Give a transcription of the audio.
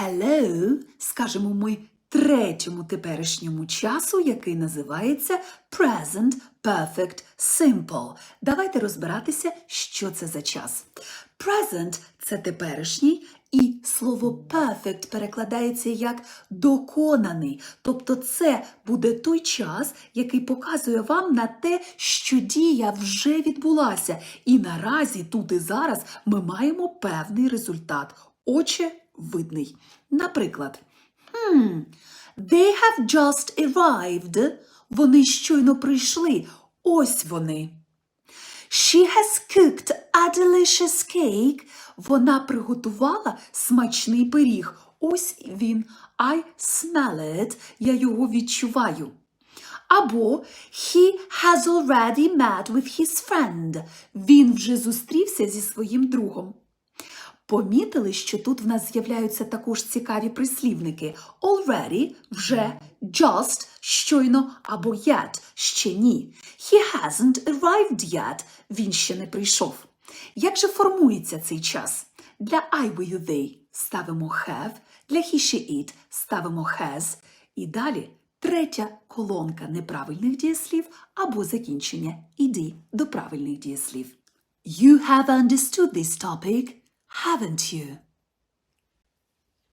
Hello скажемо ми третьому теперішньому часу, який називається Present Perfect Simple. Давайте розбиратися, що це за час. Present – це теперішній, і слово perfect перекладається як доконаний. Тобто це буде той час, який показує вам на те, що дія вже відбулася. І наразі тут і зараз ми маємо певний результат. Очевидний. Наприклад, hmm, they have just arrived. Вони щойно прийшли. Ось вони. She has cooked a delicious cake. Вона приготувала смачний пиріг. Ось він. I smell it. Я його відчуваю. Або he has already met with his friend. Він вже зустрівся зі своїм другом. Помітили, що тут в нас з'являються також цікаві прислівники already – вже, just – щойно або yet – ще ні. He hasn't arrived yet – він ще не прийшов. Як же формується цей час? Для I, we, you, they ставимо have, для he, she, it ставимо has. І далі третя колонка неправильних дієслів або закінчення іди до правильних дієслів. You have understood this topic, haven't you?